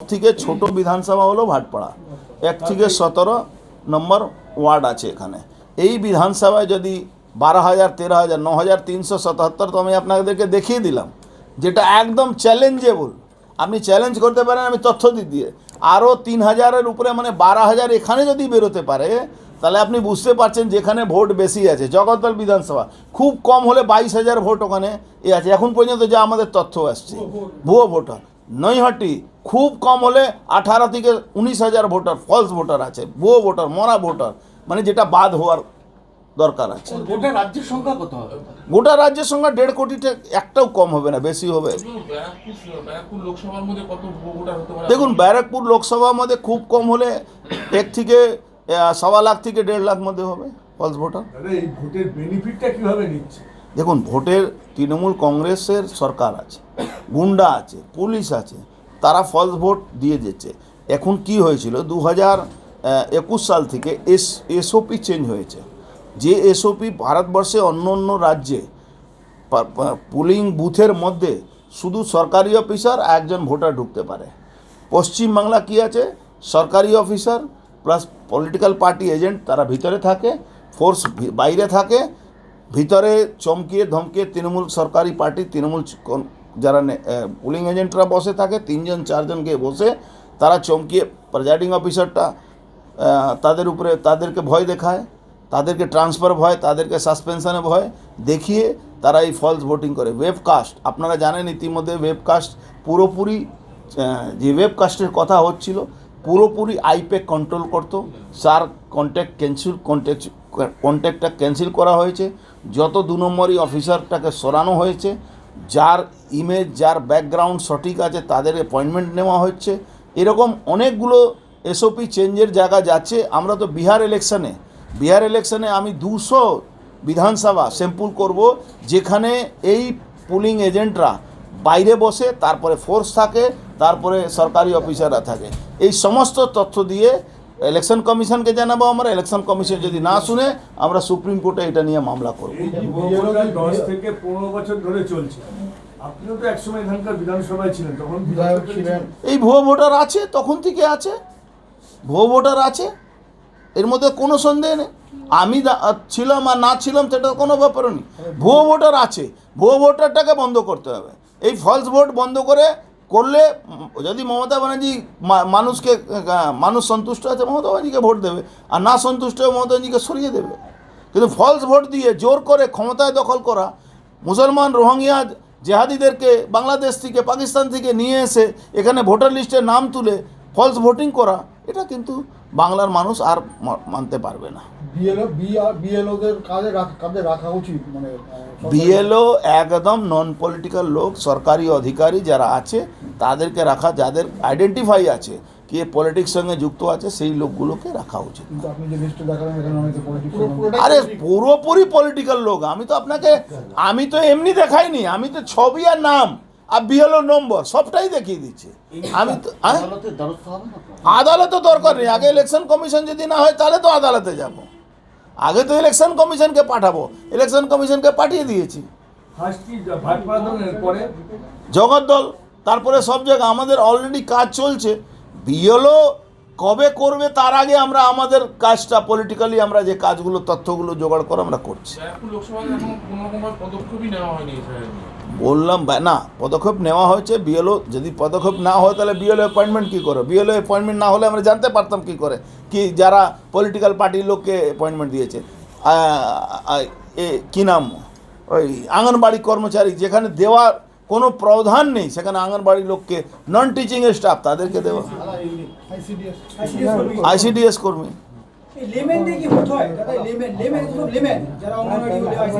থেকে ছোট বিধানসভা হলো ভাটপাড়া এক থেকে সতেরো নম্বর ওয়ার্ড আছে এখানে। এই বিধানসভায় যদি বারো হাজার, তেরো হাজার, ন হাজার, তিনশো সাতাত্তর, তো আমি আপনাদেরকে দেখিয়ে দিলাম, যেটা একদম চ্যালেঞ্জেবল আপনি চ্যালেঞ্জ করতে পারেন, আমি তথ্য দিই দিয়ে। আরও তিন হাজারের উপরে মানে বারো হাজার এখানে যদি বেরোতে পারে, তাহলে আপনি বুঝতে পারছেন যেখানে ভোট বেশি আছে। জগদ্দল বিধানসভা, খুব কম হলে বাইশ হাজার ভোট ওখানে এ আছে। এখন পর্যন্ত যা আমাদের তথ্য আসছে, ভুয়ো ভোটার। নৈহাটি খুব কম হলে আঠারো থেকে উনিশ হাজার ভোটার ফলস ভোটার আছে ভুয়ো ভোটার মরা ভোটার মানে যেটা বাদ হওয়ার দরকার আছে। গোটা রাজ্যের সংখ্যা কত হবে? গোটা রাজ্যের সঙ্গে দেড় কোটিতে একটাও কম হবে না বেশি হবে। দেখুন ব্যারাকপুর লোকসভার মধ্যে খুব কম হলে এক থেকে সওয়া লাখ থেকে দেড় লাখ মধ্যে হবে ফলস ভোটার এই ভোটের বেনিফিটটা কীভাবে নিচ্ছে? দেখুন ভোটের তৃণমূল কংগ্রেসের সরকার আছে। গুন্ডা আছে, পুলিশ আছে, তারা ফলস ভোট দিয়ে দিচ্ছে এখন কি হয়েছিল? দু হাজার একুশ সাল থেকে এস, এসওপি চেঞ্জ হয়েছে। যে এসওপি ভারতবর্ষে অন্য অন্য রাজ্যে পুলিং বুথের মধ্যে শুধু সরকারি অফিসার একজন ভোটার ঢুকতে পারে। পশ্চিমবাংলা কি আছে? সরকারি officer plus political party agent তারা ভিতরে থাকে ফোর্স বাইরে থাকে, ভিতরে চমকিয়ে ধমকিয়ে তৃণমূল সরকারি পার্টি তৃণমূল যারা পুলিং এজেন্টরা বসে থাকে, তিনজন চারজন গিয়ে বসে তারা চমকিয়ে প্রেজাইডিং অফিসারটা তাদের উপরে, তাদেরকে ভয় দেখায়, তাদেরকে ট্রান্সফার ভয়, তাদেরকে সাসপেনশনে ভয় দেখিয়ে তারা এই ফলস ভোটিং করে। ওয়েবকাস্ট আপনারা জানেন ইতিমধ্যে ওয়েবকাস্ট পুরোপুরি যে ওয়েবকাস্টের কথা হচ্ছিল, পুরোপুরি আইপেক কন্ট্রোল করতো। সার কন্ট্যাক্ট ক্যান্সেল কন্ট্যাক্ট কন্ট্যাক্টটা ক্যান্সেল করা হয়েছে। যত দু নম্বরই অফিসারটাকে সরানো হয়েছে যার ইমেজ যার ব্যাকগ্রাউন্ড সঠিক আছে, তাদের অ্যাপয়েন্টমেন্ট নেওয়া হচ্ছে। এরকম অনেকগুলো এসওপি চেঞ্জের জায়গা যাচ্ছে। আমরা তো বিহার ইলেকশনে বিহার ইলেকশনে আমি দুশো বিধানসভা স্যাম্পুল করব, যেখানে এই পুলিং এজেন্টরা বাইরে বসে, তারপরে ফোর্স থাকে, তারপরে সরকারি অফিসাররা থাকে। এই সমস্ত তথ্য দিয়ে ইলেকশন কমিশনকে জানাব আমরা ইলেকশন কমিশন যদি না শুনে আমরা সুপ্রিম কোর্টে এটা নিয়ে মামলা করব। এই দশ থেকে পনেরো বছর ধরে চলছে। আপনিও তো একসময় এখানকার বিধানসভায় ছিলেন তখন বিধায়ক ছিলেন। এই ভুয়ো ভোটার আছে তখন থেকে আছে। ভুয়ো ভোটার আছে এর মধ্যে কোনো সন্দেহ নেই। আমি ছিলাম আর না ছিলাম সেটা কোনো ব্যাপার নেই। ভুয়ো ভোটার আছে ভুয়ো ভোটারটাকে বন্ধ করতে হবে। এই ফলস ভোট বন্ধ করে করলে, যদি মমতা ব্যানার্জি মানুষকে মানুষ সন্তুষ্ট আছে, মমতা ব্যানার্জিকে ভোট দেবে। আর না সন্তুষ্ট হয়ে মমতা ব্যানার্জিকে সরিয়ে দেবে। কিন্তু ফলস ভোট দিয়ে জোর করে ক্ষমতায় দখল করা, মুসলমান রোহিঙ্গিয়া জেহাদিদেরকে বাংলাদেশ থেকে, পাকিস্তান থেকে নিয়ে এসে এখানে ভোটার লিস্টে নাম তুলে ফলস ভোটিং করা, এটা কিন্তু বাংলার মানুষ আর মানতে পারবে না। বিএলও বিএলওদের কাজে কাজে রাখা উচিত মানে একদম নন পলিটিক্যাল লোক সরকারি অধিকারী যারা আছে তাদেরকে রাখা যাদের আইডেন্টিফাই আছে কে পলিটিক্স সঙ্গে যুক্ত আছে সেই লোকগুলোকে রাখা উচিত। আরে পুরোপুরি পলিটিক্যাল লোক। আমি তো আপনাকে আমি তো এমনি দেখাইনি। আমি তো ছবি আর নাম। আর বিএলও নম্বর সবটাই দেখিয়ে দিচ্ছি। আমি তো হ্যাঁ? আদালতে দরকার নেই। আগে ইলেকশন কমিশন যদি না হয় তাহলে তো আদালতে যাব। আগে তো ইলেকশন কমিশনকে পাঠাবো। ইলেকশন কমিশনকে পাঠিয়ে দিয়েছি। জগদ্দল তারপরে সব জায়গায় আমাদের অলরেডি কাজ চলছে। বিএলও কবে করবে তার আগে আমরা আমাদের কাজটা পলিটিক্যালি আমরা যে কাজগুলো তথ্যগুলো জোগাড় করে আমরা করছি। কোনো পদক্ষেপই নেওয়া হয়নি। বললাম না পদক্ষেপ নেওয়া হয়েছে বিএলও যদি পদক্ষেপ না হয় তাহলে বিএলও অ্যাপয়েন্টমেন্ট কী করে বিএলও অ্যাপয়েন্টমেন্ট না হলে আমরা জানতে পারতাম কী করে? কি যারা পলিটিক্যাল পার্টির লোককে অ্যাপয়েন্টমেন্ট দিয়েছে এ কী নাম? ওই আঙ্গনবাড়ি কর্মচারী যেখানে দেওয়ার কোনো প্রধান নেই সেখানে আঙ্গনবাড়ি লোককে নন টিচিংয়ের স্টাফ তাদেরকে দেওয়া। আইসিডিএস কর্মী।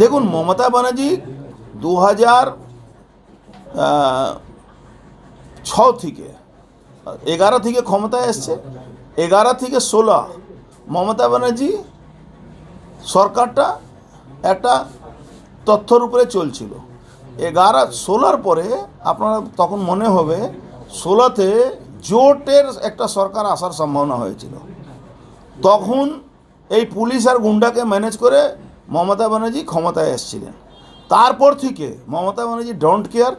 দেখুন মমতা ব্যানার্জি দু হাজার ছ থেকে, এগারো থেকে ক্ষমতায় এসছে। এগারো থেকে ষোলো, মমতা ব্যানার্জি সরকারটা একটা তথ্যর উপরে চলছিল। এগারো, ষোলোর পরে আপনারা তখন মনে হবে, ষোলোতে জোটের একটা সরকার আসার সম্ভাবনা হয়েছিল। তখন এই পুলিশ আর গুন্ডাকে ম্যানেজ করে মমতা ব্যানার্জি ক্ষমতায় এসেছিলেন। তারপর থেকে মমতা ব্যানার্জি ডোন্ট কেয়ার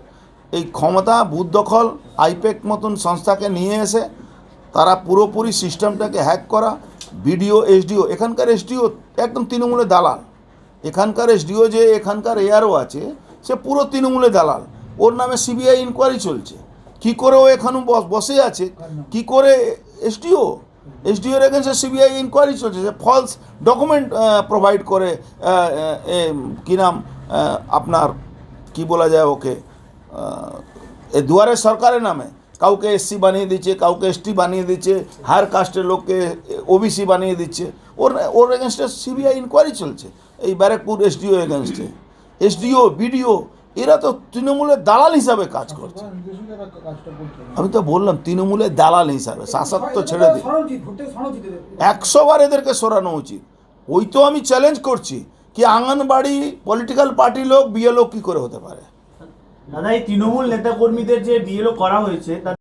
এই ক্ষমতা, বুথ দখল, আইপ্যাক মতন সংস্থাকে নিয়ে এসে তারা পুরোপুরি সিস্টেমটাকে হ্যাক করা, বিডিও, এসডিও, এখানকার এসডিও একদম তৃণমূলের দালাল। এখানকার এসডিও যে, এখানকার এআরও আছে, সে পুরো তৃণমূলের দালাল। ওর নামে সিবিআই ইনকোয়ারি চলছে। কি করে ও এখানে বস- আছে? কি করে এসডিও? এসডিওর এগেন্সে সিবিআই ইনকোয়ারি চলছে। যে ফলস ডকুমেন্ট প্রোভাইড করে কি নাম? আপনার, কি বলা যায় ওকে এ দুয়ারে সরকারের নামে। কাউকে এসসি বানিয়ে দিচ্ছে, কাউকে এসটি বানিয়ে দিচ্ছে, হায়ার কাস্টের লোককে ওবিসি বানিয়ে দিচ্ছে। ওর ওর এগেনস্টে সিবিআই ইনকোয়ারি চলছে। এই ব্যারাকপুর এসডিও এগেনস্টে এসডিও, বিডিও, এরা তো তৃণমূলের দালাল হিসাবে কাজ করছে। আমি তো বললাম, তৃণমূলের দালাল হিসাবে শাসক তো ছেড়ে দিই। একশো বার এদেরকে সরানো উচিত। ওই তো আমি চ্যালেঞ্জ করছি। কি আঙ্গনবাড়ি পলিটিক্যাল পার্টি লোক, বিএলও কি করে হতে পারে? দাদা, এই তৃণমূল নেতাকর্মীদের যে বিএলও করা হয়েছে